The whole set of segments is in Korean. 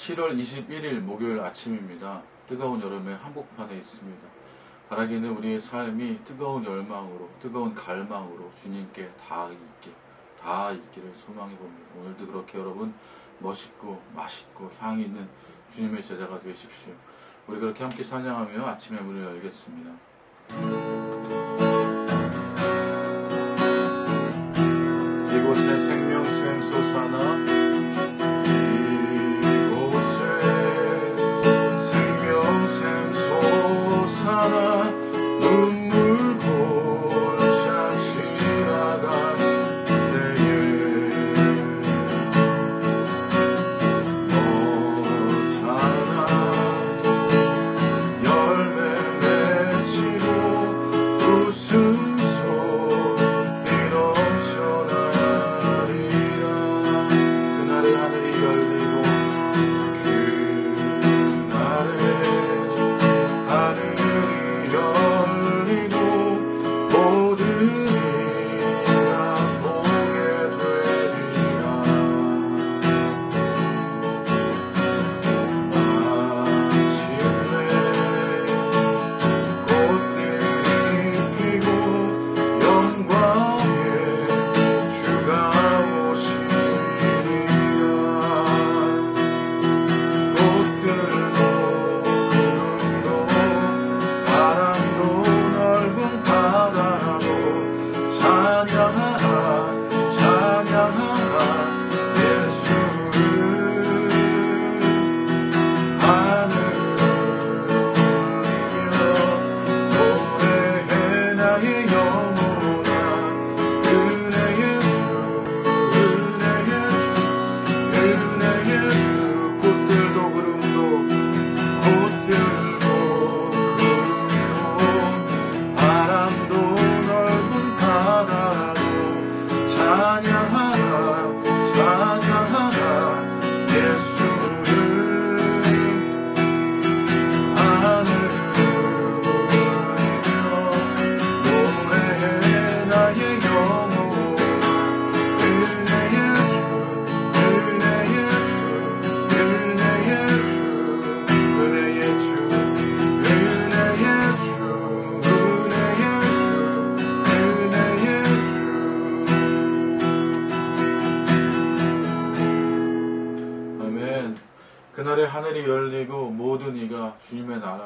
7월 21일 목요일 아침입니다. 뜨거운 여름의 한복판에 있습니다. 바라기는 우리의 삶이 뜨거운 열망으로, 뜨거운 갈망으로 주님께 다 있길, 다 있기를 소망해 봅니다. 오늘도 그렇게 여러분 멋있고 맛있고 향이 있는 주님의 제자가 되십시오. 우리 그렇게 함께 찬양하며 아침의 문을 열겠습니다. 이곳에 생명샘 솟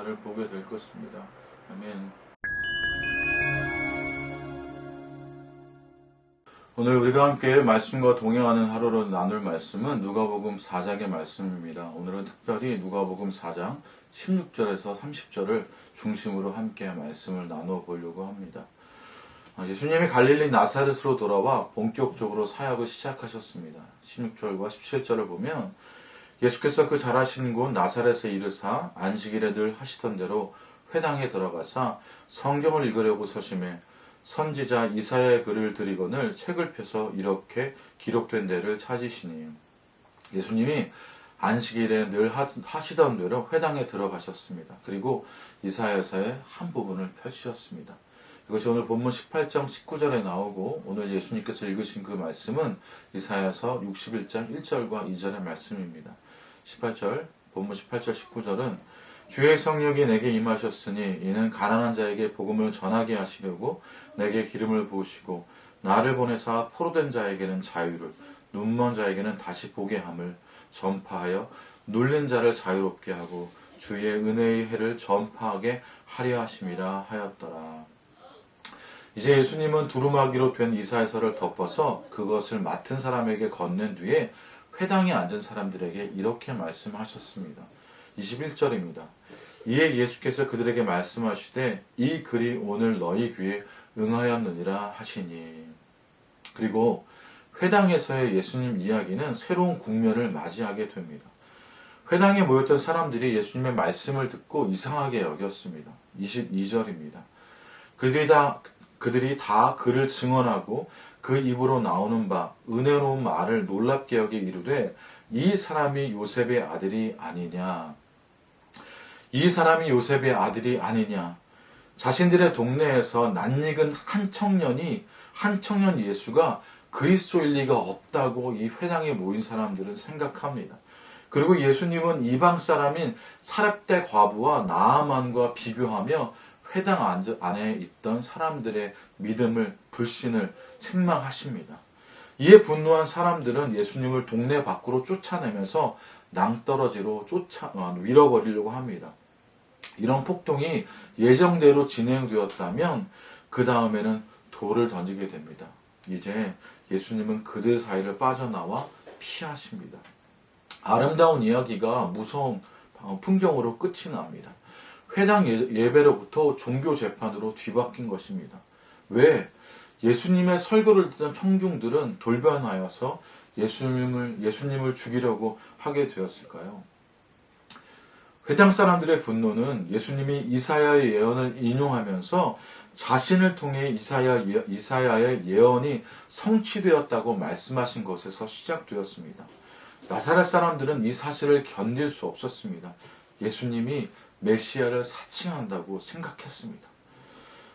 나라를 보게 될 것입니다 아멘 오늘 우리가 함께 말씀과 동행하는 하루로 나눌 말씀은 누가복음 4장의 말씀입니다. 오늘은 특별히 누가복음 4장 16절에서 30절을 중심으로 함께 말씀을 나눠 보려고 합니다. 아, 예수님이 갈릴리 나사렛으로 돌아와 본격적으로 사역을 시작하셨습니다. 16절과 17절을 보면 예수께서 그 자라신 곳 나사렛에 이르사 안식일에 늘 하시던 대로 회당에 들어가사 성경을 읽으려고 서심해 선지자 이사야의 글을 드리거늘 책을 펴서 이렇게 기록된 데를 찾으시니 예수님이 안식일에 늘 하- 하시던 대로 회당에 들어가셨습니다. 그리고 이사야서의 한 부분을 펼치셨습니다. 이것이 오늘 본문 18장 19절에 나오고 오늘 예수님께서 읽으신 그 말씀은 이사야서 61장 1절과 2절의 말씀입니다. 18절, 본문 18절 19절은 주의 성령이 내게 임하셨으니 이는 가난한 자에게 복음을 전하게 하시려고 내게 기름을 부으시고 나를 보내사 포로된 자에게는 자유를 눈먼 자에게는 다시 보게 함을 전파하여 눌린 자를 자유롭게 하고 주의 은혜의 해를 전파하게 하려 하심이라 하였더라. 이제 예수님은 두루마기로 된 이사야서를 덮어서 그것을 맡은 사람에게 건넨 뒤에 회당에 앉은 사람들에게 이렇게 말씀하셨습니다. 21절입니다. 이에 예수께서 그들에게 말씀하시되 이 글이 오늘 너희 귀에 응하였느니라 하시니 그리고 회당에서의 예수님 이야기는 새로운 국면을 맞이하게 됩니다. 회당에 모였던 사람들이 예수님의 말씀을 듣고 이상하게 여겼습니다. 22절입니다. 그들이 다, 그들이 다 그를 증언하고 그 입으로 나오는 바 은혜로운 말을 놀랍게 여기 이르되 이 사람이 요셉의 아들이 아니냐. 이 사람이 요셉의 아들이 아니냐. 자신들의 동네에서 낯익은 한 청년이 한 청년 예수가 그리스도일 리가 없다고 이 회당에 모인 사람들은 생각합니다. 그리고 예수님은 이방 사람인 사렙대 과부와 나아만과 비교하며 회당 안- 안에 있던 사람들의 믿음을 불신을 책망하십니다. 이에 분노한 사람들은 예수님을 동네 밖으로 쫓아내면서 낭떠러지로 쫓아 어, 밀어버리려고 합니다. 이런 폭동이 예정대로 진행되었다면 그 다음에는 돌을 던지게 됩니다. 이제 예수님은 그들 사이를 빠져나와 피하십니다. 아름다운 이야기가 무서운 어, 풍경으로 끝이 납니다. 회당 예- 예배로부터 종교 재판으로 뒤바뀐 것입니다. 왜? 예수님의 설교를 듣던 청중들은 돌변하여서 예수님을, 예수님을 죽이려고 하게 되었을까요? 회당 사람들의 분노는 예수님이 이사야의 예언을 인용하면서 자신을 통해 이사야, 예- 이사야의 예언이 성취되었다고 말씀하신 것에서 시작되었습니다. 나사렛 사람들은 이 사실을 견딜 수 없었습니다. 예수님이 메시아를 사칭한다고 생각했습니다.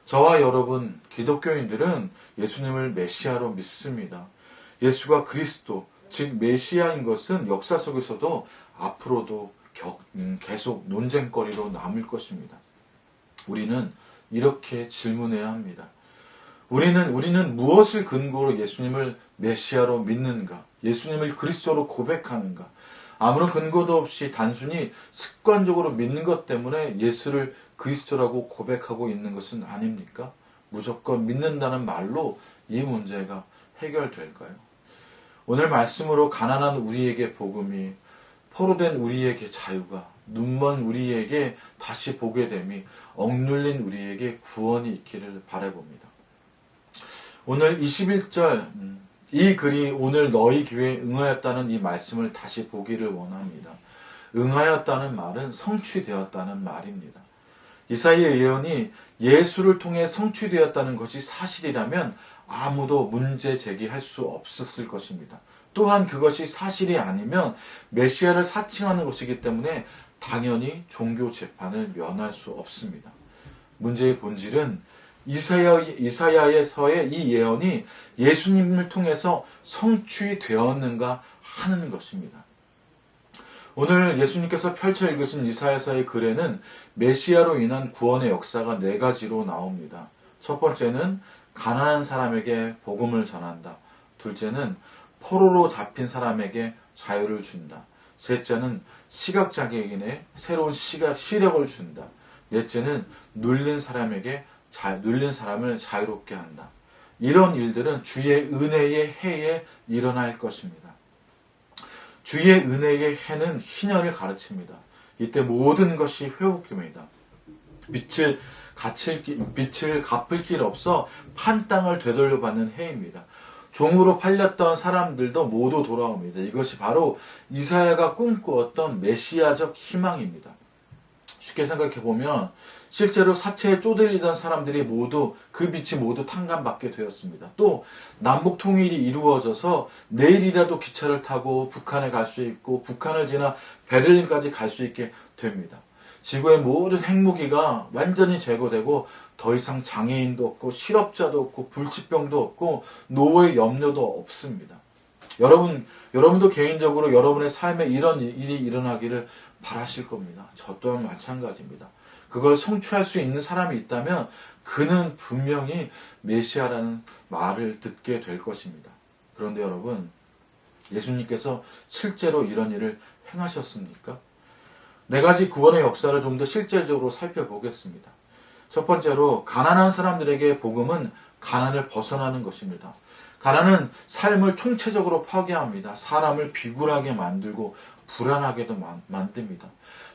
저와 여러분, 기독교인들은 예수님을 메시아로 믿습니다. 예수가 그리스도, 즉 메시아인 것은 역사 속에서도 앞으로도 격- 음, 계속 논쟁거리로 남을 것입니다. 우리는 이렇게 질문해야 합니다. 우리는 우리는 무엇을 근거로 예수님을 메시아로 믿는가? 예수님을 그리스도로 고백하는가? 아무런 근거도 없이 단순히 습관적으로 믿는 것 때문에 예수를 그리스도라고 고백하고 있는 것은 아닙니까? 무조건 믿는다는 말로 이 문제가 해결될까요? 오늘 말씀으로 가난한 우리에게 복음이 포로된 우리에게 자유가 눈먼 우리에게 다시 보게 됨이 억눌린 우리에게 구원이 있기를 바라봅니다. 오늘 21절 음, 이 글이 오늘 너희 귀에 응하였다는 이 말씀을 다시 보기를 원합니다. 응하였다는 말은 성취되었다는 말입니다. 이사이의 예언이 예수를 통해 성취되었다는 것이 사실이라면 아무도 문제 제기할 수 없었을 것입니다. 또한 그것이 사실이 아니면 메시아를 사칭하는 것이기 때문에 당연히 종교 재판을 면할 수 없습니다. 문제의 본질은 이사야, 이사야에서의 이 예언이 예수님을 통해서 성취 되었는가 하는 것입니다. 오늘 예수님께서 펼쳐 읽으신 이사야서의 글에는 메시아로 인한 구원의 역사가 네 가지로 나옵니다. 첫 번째는 가난한 사람에게 복음을 전한다. 둘째는 포로로 잡힌 사람에게 자유를 준다. 셋째는 시각장애인의 새로운 시각, 시력을 준다. 넷째는 눌린 사람에게 자, 눌린 사람을 자유롭게 한다. 이런 일들은 주의 은혜의 해에 일어날 것입니다. 주의 은혜의 해는 희년을 가르칩니다. 이때 모든 것이 회복됩니다. 빛을 갇힐 길, 빛을 갚을 길 없어 판 땅을 되돌려 받는 해입니다. 종으로 팔렸던 사람들도 모두 돌아옵니다. 이것이 바로 이사야가 꿈꾸었던 메시아적 희망입니다. 쉽게 생각해 보면 실제로 사체에 쪼들리던 사람들이 모두 그 빛이 모두 탕감받게 되었습니다. 또 남북 통일이 이루어져서 내일이라도 기차를 타고 북한에 갈 수 있고 북한을 지나 베를린까지 갈 수 있게 됩니다. 지구의 모든 핵무기가 완전히 제거되고 더 이상 장애인도 없고 실업자도 없고 불치병도 없고 노후의 염려도 없습니다. 여러분, 여러분도 개인적으로 여러분의 삶에 이런 일이 일어나기를 바라실 겁니다. 저 또한 마찬가지입니다. 그걸 성취할 수 있는 사람이 있다면 그는 분명히 메시아라는 말을 듣게 될 것입니다. 그런데 여러분, 예수님께서 실제로 이런 일을 행하셨습니까? 네 가지 구원의 역사를 좀 더 실제적으로 살펴보겠습니다. 첫 번째로 가난한 사람들에게 복음은 가난을 벗어나는 것입니다. 가난은 삶을 총체적으로 파괴합니다. 사람을 비굴하게 만들고 불안하게도 만- 만듭니다.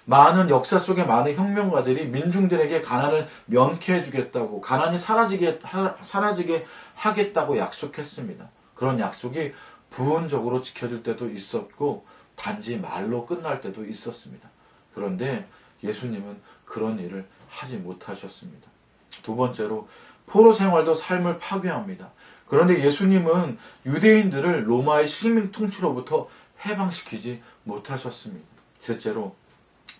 많은 역사 속의 많은 혁명가들이 민중들에게 가난을 면케해 주겠다고 가난이 사라지게 하- 사라지게 하겠다고 약속했습니다. 그런 약속이 부분적으로 지켜질 때도 있었고 단지 말로 끝날 때도 있었습니다. 그런데 예수님은 그런 일을 하지 못하셨습니다. 두 번째로 포로 생활도 삶을 파괴합니다. 그런데 예수님은 유대인들을 로마의 식민 통치로부터 해방시키지 못하셨습니다. 셋째로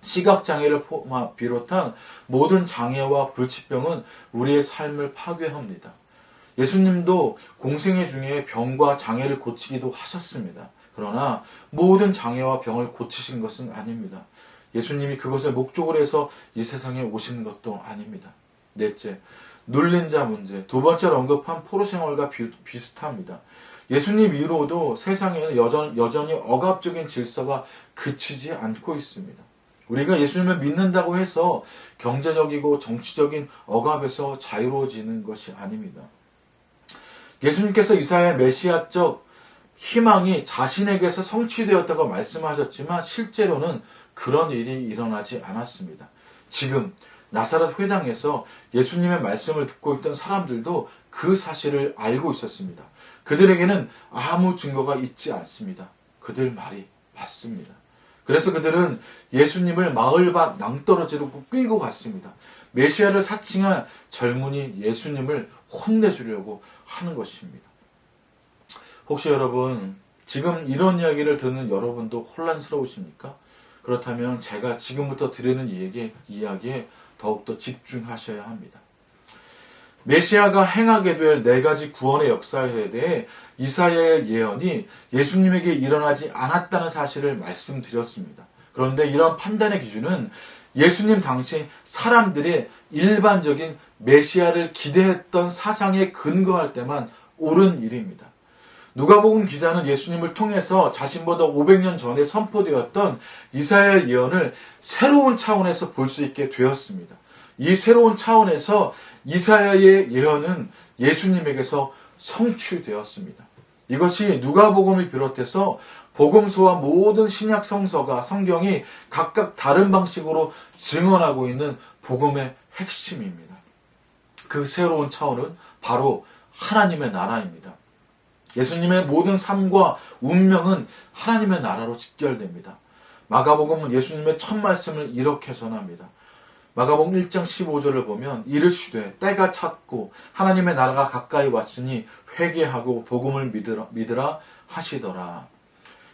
시각장애를 포- 비롯한 모든 장애와 불치병은 우리의 삶을 파괴합니다. 예수님도 공생애 중에 병과 장애를 고치기도 하셨습니다. 그러나 모든 장애와 병을 고치신 것은 아닙니다. 예수님이 그것을 목적으로 해서 이 세상에 오신 것도 아닙니다. 넷째, 눌린 자 문제. 두 번째로 언급한 포로 생활과 비, 비슷합니다. 예수님 이후로도 세상에는 여전, 여전히 억압적인 질서가 그치지 않고 있습니다. 우리가 예수님을 믿는다고 해서 경제적이고 정치적인 억압에서 자유로워지는 것이 아닙니다. 예수님께서 이사야의 메시아적 희망이 자신에게서 성취되었다고 말씀하셨지만 실제로는 그런 일이 일어나지 않았습니다. 지금 나사렛 회당에서 예수님의 말씀을 듣고 있던 사람들도 그 사실을 알고 있었습니다. 그들에게는 아무 증거가 있지 않습니다. 그들 말이 맞습니다. 그래서 그들은 예수님을 마을 밖 낭떠러지로 끌고 갔습니다. 메시아를 사칭한 젊은이 예수님을 혼내주려고 하는 것입니다. 혹시 여러분, 지금 이런 이야기를 듣는 여러분도 혼란스러우십니까? 그렇다면 제가 지금부터 드리는 이야기, 이야기에 더욱더 집중하셔야 합니다. 메시아가 행하게 될 네 가지 구원의 역사에 대해 이사야의 예언이 예수님에게 일어나지 않았다는 사실을 말씀드렸습니다. 그런데 이런 판단의 기준은 예수님 당시 사람들의 일반적인 메시아를 기대했던 사상에 근거할 때만 옳은 일입니다. 누가복음 기자는 예수님을 통해서 자신보다 500년 전에 선포되었던 이사야의 예언을 새로운 차원에서 볼 수 있게 되었습니다. 이 새로운 차원에서 이사야의 예언은 예수님에게서 성취되었습니다. 이것이 누가복음을 비롯해서 복음서와 모든 신약 성서가 성경이 각각 다른 방식으로 증언하고 있는 복음의 핵심입니다. 그 새로운 차원은 바로 하나님의 나라입니다. 예수님의 모든 삶과 운명은 하나님의 나라로 직결됩니다. 마가복음은 예수님의 첫 말씀을 이렇게 전합니다. 마가복음 1장 15절을 보면 이르시되 때가 찼고 하나님의 나라가 가까이 왔으니 회개하고 복음을 믿으라, 믿으라 하시더라.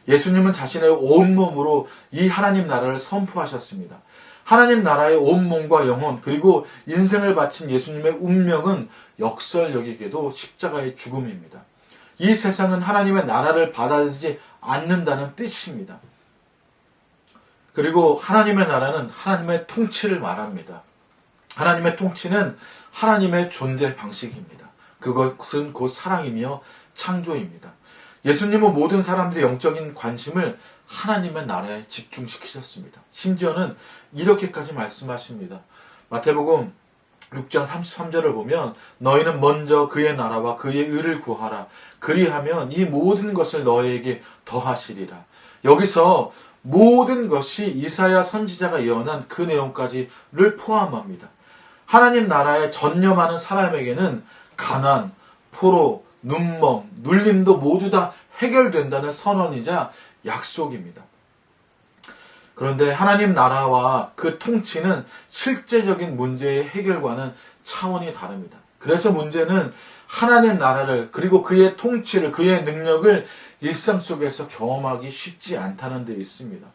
예수님은 자신의 온몸으로 이 하나님 나라를 선포하셨습니다. 하나님 나라의 온몸과 영혼 그리고 인생을 바친 예수님의 운명은 역설적이게도 십자가의 죽음입니다. 이 세상은 하나님의 나라를 받아들이지 않는다는 뜻입니다. 그리고 하나님의 나라는 하나님의 통치를 말합니다. 하나님의 통치는 하나님의 존재 방식입니다. 그것은 곧 사랑이며 창조입니다. 예수님은 모든 사람들의 영적인 관심을 하나님의 나라에 집중시키셨습니다. 심지어는 이렇게까지 말씀하십니다. 마태복음 6장 33절을 보면 너희는 먼저 그의 나라와 그의 의를 구하라. 그리하면 이 모든 것을 너희에게 더하시리라. 여기서 모든 것이 이사야 선지자가 예언한 그 내용까지를 포함합니다. 하나님 나라에 전념하는 사람에게는 가난, 포로, 눈멍, 눌림도 모두 다 해결된다는 선언이자 약속입니다. 그런데 하나님 나라와 그 통치는 실제적인 문제의 해결과는 차원이 다릅니다. 그래서 문제는 하나님 나라를 그리고 그의 통치를 그의 능력을 일상 속에서 경험하기 쉽지 않다는 데 있습니다.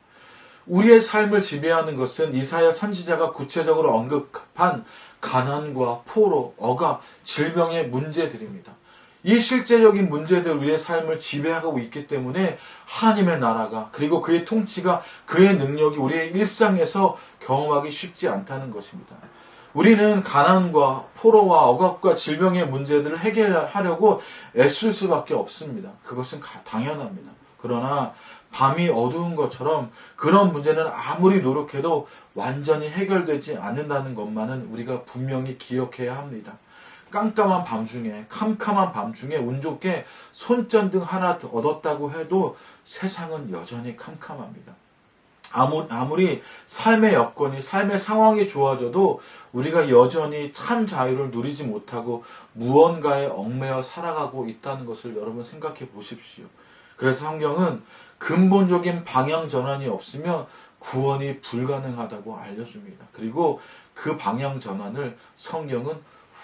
우리의 삶을 지배하는 것은 이사야 선지자가 구체적으로 언급한 가난과 포로, 억압, 질병의 문제들입니다. 이 실제적인 문제들 우리의 삶을 지배하고 있기 때문에 하나님의 나라가 그리고 그의 통치가 그의 능력이 우리의 일상에서 경험하기 쉽지 않다는 것입니다. 우리는 가난과 포로와 억압과 질병의 문제들을 해결하려고 애쓸 수밖에 없습니다. 그것은 당연합니다. 그러나 밤이 어두운 것처럼 그런 문제는 아무리 노력해도 완전히 해결되지 않는다는 것만은 우리가 분명히 기억해야 합니다. 깜깜한 밤중에 캄캄한 밤중에 운 좋게 손전등 하나 얻었다고 해도 세상은 여전히 캄캄합니다. 아무, 아무리 삶의 여건이 삶의 상황이 좋아져도 우리가 여전히 참 자유를 누리지 못하고 무언가에 얽매여 살아가고 있다는 것을 여러분 생각해 보십시오. 그래서 성경은 근본적인 방향 전환이 없으면 구원이 불가능하다고 알려줍니다. 그리고 그 방향 전환을 성경은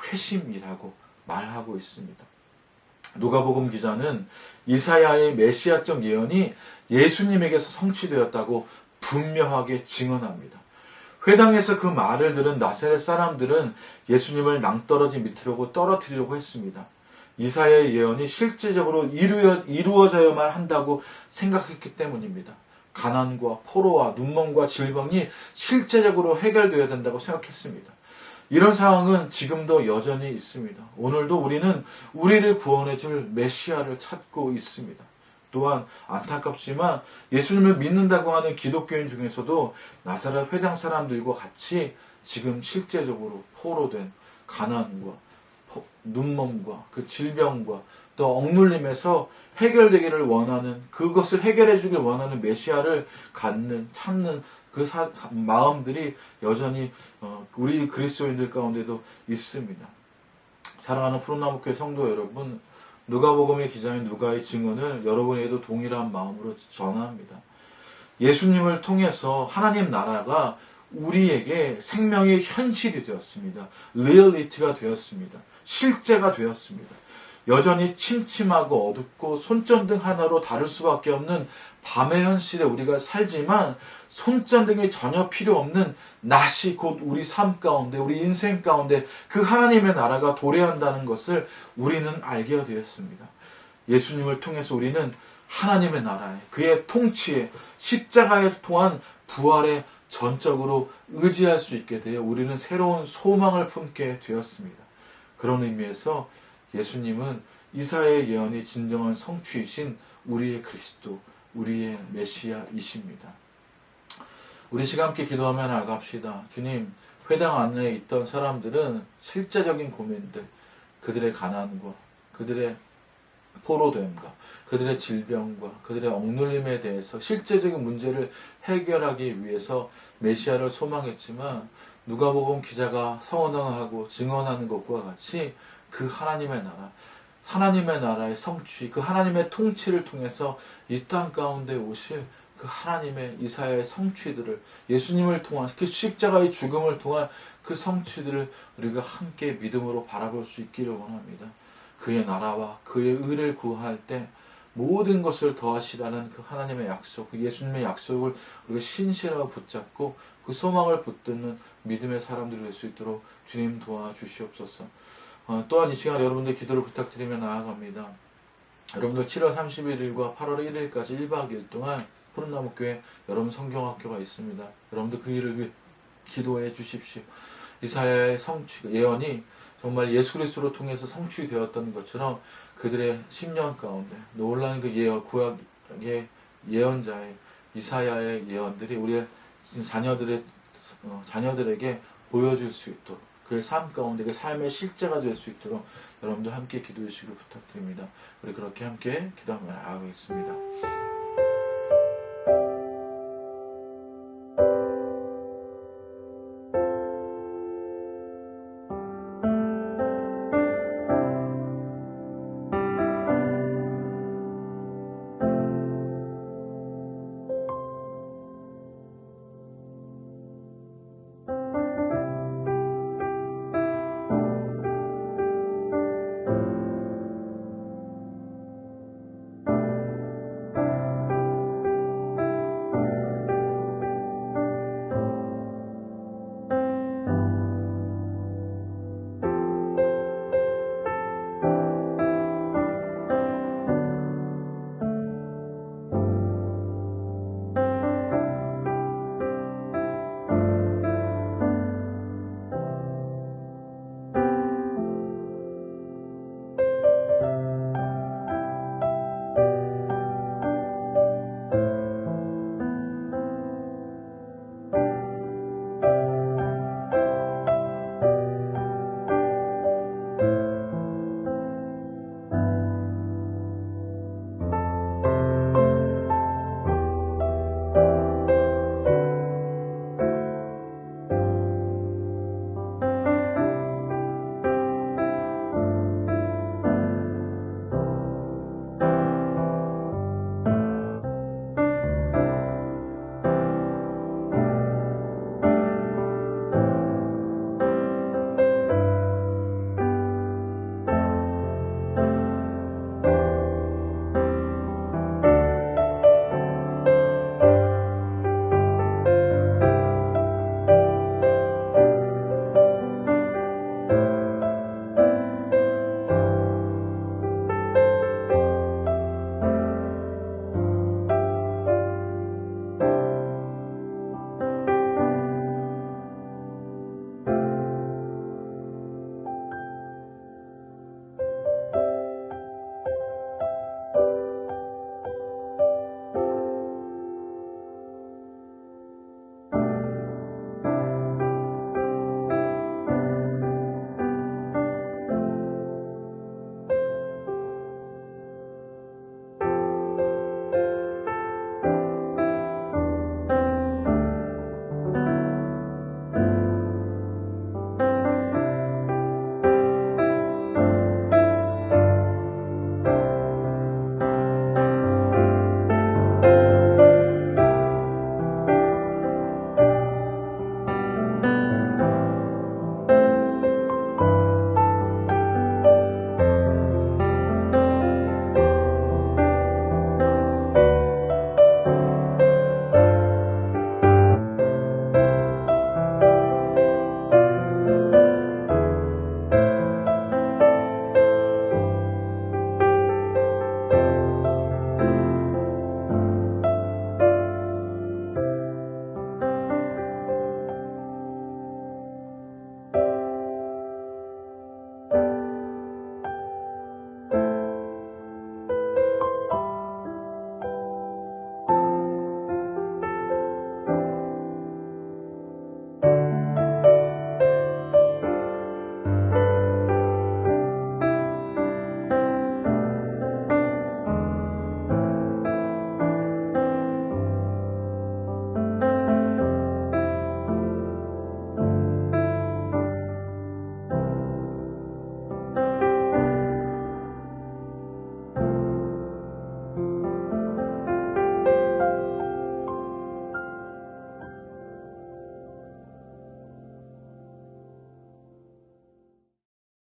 회심이라고 말하고 있습니다. 누가복음 기자는 이사야의 메시아적 예언이 예수님에게서 성취되었다고 분명하게 증언합니다. 회당에서 그 말을 들은 나세렛 사람들은 예수님을 낭떠러지 밑으로 떨어뜨리려고 했습니다. 이사야의 예언이 실제적으로 이루어, 이루어 져야만 한다고 생각했기 때문입니다. 가난과 포로와 눈먼과 질병이 실제적으로 해결되어야 된다고 생각했습니다. 이런 상황은 지금도 여전히 있습니다. 오늘도 우리는 우리를 구원해줄 메시아를 찾고 있습니다. 또한 안타깝지만 예수님을 믿는다고 하는 기독교인 중에서도 나사렛 회당 사람들과 같이 지금 실제적으로 포로 된 가난과 포- 눈먼과 그 질병과 또 억눌림에서 해결되기를 원하는 그것을 해결해 주길 원하는 메시아를 갖는 찾는 그 사- 마음들이 여전히 어, 우리 그리스도인들 가운데도 있습니다. 사랑하는 푸른나무교회 성도 여러분, 누가복음의 기자인 누가의 증언을 여러분에게도 동일한 마음으로 전합니다. 예수님을 통해서 하나님 나라가 우리에게 생명의 현실이 되었습니다. 리얼리티가 되었습니다. 실제가 되었습니다. 여전히 침침하고 어둡고 손전등 하나로 다를 수밖에 없는 밤의 현실에 우리가 살지만 손전등이 전혀 필요 없는 낮이 곧 우리 삶 가운데 우리 인생 가운데 그 하나님의 나라가 도래한다는 것을 우리는 알게 되었습니다. 예수님을 통해서 우리는 하나님의 나라에 그의 통치에 십자가에 통한 부활에 전적으로 의지할 수 있게 되어 우리는 새로운 소망을 품게 되었습니다. 그런 의미에서 예수님은 이사의 예언이 진정한 성취이신 우리의 그리스도, 우리의 메시아이십니다. 우리 시간 함께 기도하며 나갑시다. 주님, 회당 안에 있던 사람들은 실제적인 고민들, 그들의 가난과 그들의 포로됨과 그들의 질병과 그들의 억눌림에 대해서 실제적인 문제를 해결하기 위해서 메시아를 소망했지만 누가복음 기자가 서원하고 증언하는 것과 같이 그 하나님의 나라, 하나님의 나라의 성취, 그 하나님의 통치를 통해서 이 땅 가운데 오실 그 하나님의 이사야의 성취들을 예수님을 통한 그 십자가의 죽음을 통한 그 성취들을 우리가 함께 믿음으로 바라볼 수 있기를 원합니다. 그의 나라와 그의 의를 구할 때 모든 것을 더하시라는 그 하나님의 약속, 그 예수님의 약속을 우리가 신실하고 붙잡고 그 소망을 붙드는 믿음의 사람들이 될 수 있도록 주님 도와주시옵소서. 어, 또한 이 시간 여러분들 기도를 부탁드리며 나아갑니다. 여러분들 7월 31일과 8월 1일까지 1박 2일 동안 푸른나무교회 여러분 성경학교가 있습니다. 여러분들 그 일을 위해 기도해 주십시오. 이사야의 성취, 예언이 정말 예수 그리스도로 통해서 성취되었던 것처럼 그들의 10년 가운데 놀라운 그 예언, 구약의 예언자의 이사야의 예언들이 우리의 자녀들의 어, 자녀들에게 보여줄 수 있도록 그의 삶 가운데 그 삶의 실제가 될 수 있도록 여러분들 함께 기도해 주시길 부탁드립니다. 우리 그렇게 함께 기도하며 나아가겠습니다.